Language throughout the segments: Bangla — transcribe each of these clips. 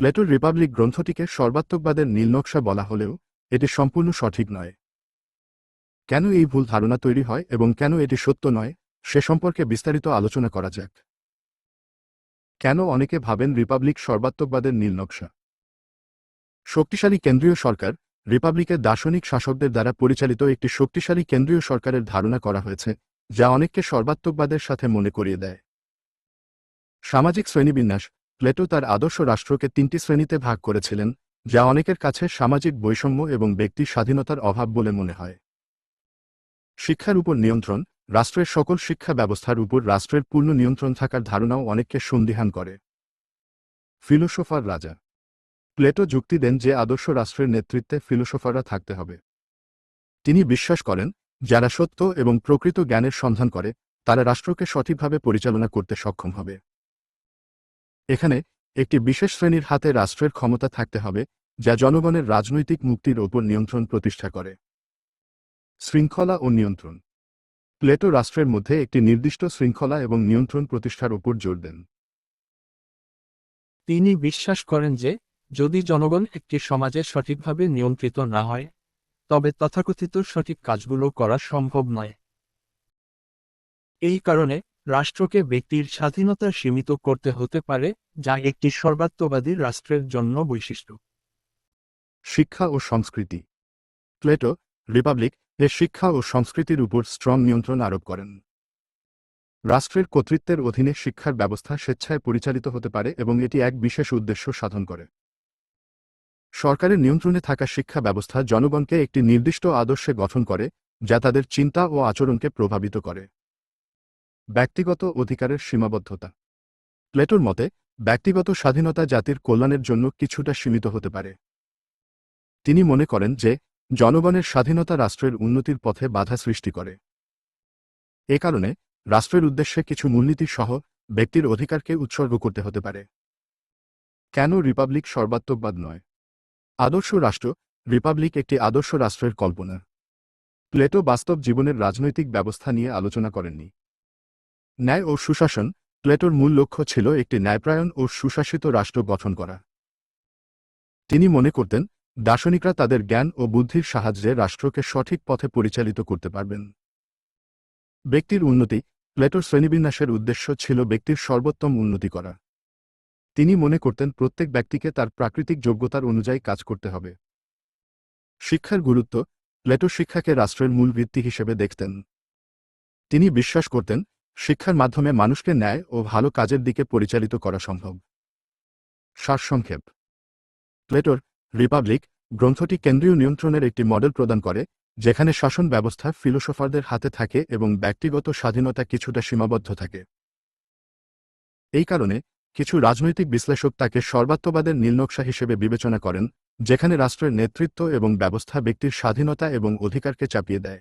প্লেটোর রিপাবলিক গ্রন্থটিকে সর্বাত্মকবাদের নীলনকশা বলা হলেও এটি সম্পূর্ণ সঠিক নয়। কেন এই ভুল ধারণা তৈরি হয় এবং কেন এটি সত্য নয়, সে সম্পর্কে বিস্তারিত আলোচনা করা যাক। কেন অনেকে ভাবেন রিপাবলিক সর্বাত্মকবাদের নীলনকশা শক্তিশালী কেন্দ্রীয় সরকার রিপাবলিকের দার্শনিক শাসকদের দ্বারা পরিচালিত একটি শক্তিশালী কেন্দ্রীয় সরকারের ধারণা করা হয়েছে, যা অনেককে সর্বাত্মকবাদের সাথে মনে করিয়ে দেয়। সামাজিক শ্রেণীবিন্যাস প্লেটো তার আদর্শ রাষ্ট্রকে তিনটি শ্রেণীতে ভাগ করেছিলেন, যা অনেকের কাছে সামাজিক বৈষম্য এবং ব্যক্তি স্বাধীনতার অভাব বলে মনে হয়। শিক্ষার উপর নিয়ন্ত্রণ, রাষ্ট্রের সকল শিক্ষা ব্যবস্থার উপর রাষ্ট্রের পূর্ণ নিয়ন্ত্রণ থাকার ধারণাও অনেককে সন্দিহান করে। ফিলোসোফার রাজা। প্লেটো যুক্তি দেন যে আদর্শ রাষ্ট্রের নেতৃত্বে ফিলোসোফাররা থাকতে হবে। তিনি বিশ্বাস করেন, যারা সত্য এবং প্রকৃত জ্ঞানের সন্ধান করে, তারা রাষ্ট্রকে সঠিকভাবে পরিচালনা করতে সক্ষম হবে। এখানে একটি বিশেষ শ্রেণির হাতে রাষ্ট্রের ক্ষমতা থাকতে হবে, যা জনগণের রাজনৈতিক মুক্তির ওপর নিয়ন্ত্রণ প্রতিষ্ঠা করে। শৃঙ্খলা ও নিয়ন্ত্রণ। প্লেটো রাষ্ট্রের মধ্যে একটি নির্দিষ্ট শৃঙ্খলা এবং নিয়ন্ত্রণ প্রতিষ্ঠার উপর জোর দেন। তিনি বিশ্বাস করেন যে, যদি জনগণ একটি সমাজে সঠিকভাবে নিয়ন্ত্রিত না হয়, তবে তথাকথিত সঠিক কাজগুলো করা সম্ভব নয়। এই কারণে রাষ্ট্রকে ব্যক্তির স্বাধীনতা সীমিত করতে হতে পারে, যা একটি সর্বাত্মবাদী রাষ্ট্রের জন্য বৈশিষ্ট্য। শিক্ষা ও সংস্কৃতি। প্লেটো, রিপাবলিক এর শিক্ষা ও সংস্কৃতির উপর স্ট্রং নিয়ন্ত্রণ আরোপ করেন। রাষ্ট্রের কর্তৃত্বের অধীনে শিক্ষার ব্যবস্থা স্বেচ্ছায় পরিচালিত হতে পারে এবং এটি এক বিশেষ উদ্দেশ্য সাধন করে। সরকারের নিয়ন্ত্রণে থাকা শিক্ষা ব্যবস্থা জনগণকে একটি নির্দিষ্ট আদর্শে গঠন করে, যা তাদের চিন্তা ও আচরণকে প্রভাবিত করে। ব্যক্তিগত অধিকারের সীমাবদ্ধতা। প্লেটোর মতে, ব্যক্তিগত স্বাধীনতা জাতির কল্যাণের জন্য কিছুটা সীমিত হতে পারে। তিনি মনে করেন যে, জনগণের স্বাধীনতা রাষ্ট্রের উন্নতির পথে বাধা সৃষ্টি করে। এ কারণে, রাষ্ট্রের উদ্দেশ্যে কিছু মূলনীতি সহ ব্যক্তির অধিকারকে উৎসর্গ করতে হতে পারে। কেন রিপাবলিক সর্বাত্মকবাদ নয়? আদর্শ রাষ্ট্র, রিপাবলিক একটি আদর্শ রাষ্ট্রের কল্পনা। প্লেটো বাস্তব জীবনের রাজনৈতিক ব্যবস্থা নিয়ে আলোচনা করেননি। ন্যায় ও সুশাসন প্লেটোর মূল লক্ষ্য ছিল একটি ন্যায়প্রায়ণ ও সুশাসিত রাষ্ট্র গঠন করা। তিনি মনে করতেন, দার্শনিকরা তাদের জ্ঞান ও বুদ্ধির সাহায্যে রাষ্ট্রকে সঠিক পথে পরিচালিত করতে পারবেন। ব্যক্তির উন্নতি প্লেটোর শ্রেণীবিন্যাসের উদ্দেশ্য ছিল ব্যক্তির সর্বোত্তম উন্নতি করা। তিনি মনে করতেন, প্রত্যেক ব্যক্তিকে তার প্রাকৃতিক যোগ্যতার অনুযায়ী কাজ করতে হবে। শিক্ষার গুরুত্ব প্লেটো শিক্ষাকে রাষ্ট্রের মূল ভিত্তি হিসেবে দেখতেন। তিনি বিশ্বাস করতেন শিক্ষার মাধ্যমে মানুষকে ন্যায় ও ভালো কাজের দিকে পরিচালিত করা সম্ভব। সারসংক্ষেপ। প্লেটোর রিপাবলিক গ্রন্থটি কেন্দ্রীয় নিয়ন্ত্রণের একটি মডেল প্রদান করে, যেখানে শাসন ব্যবস্থা ফিলোসোফারদের হাতে থাকে এবং ব্যক্তিগত স্বাধীনতা কিছুটা সীমাবদ্ধ থাকে। এই কারণে কিছু রাজনৈতিক বিশ্লেষক তাকে সর্বাত্মবাদের নীলনকশা হিসেবে বিবেচনা করেন, যেখানে রাষ্ট্রের নেতৃত্ব এবং ব্যবস্থা ব্যক্তির স্বাধীনতা এবং অধিকারকে চাপিয়ে দেয়।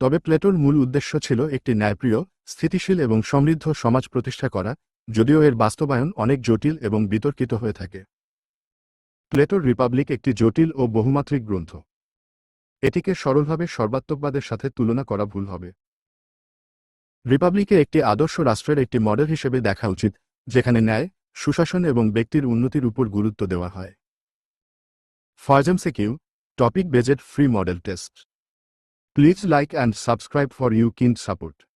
তবে প্লেটোর মূল উদ্দেশ্য ছিল একটি ন্যায়প্রিয়, স্থিতিশীল এবং সমৃদ্ধ সমাজ প্রতিষ্ঠা করা, যদিও এর বাস্তবায়ন অনেক জটিল এবং বিতর্কিত হয়ে থাকে। প্লেটোর রিপাবলিক একটি জটিল ও বহুমাত্রিক গ্রন্থ। এটিকে সরলভাবে সর্বাত্মকবাদের সাথে তুলনা করা ভুল হবে। রিপাবলিকে একটি আদর্শ রাষ্ট্রের একটি মডেল হিসেবে দেখা উচিত, যেখানে ন্যায়, সুশাসন এবং ব্যক্তির উন্নতির উপর গুরুত্ব দেওয়া হয়। ফয়জমসে Q topic based free model test. Please like and subscribe for your support.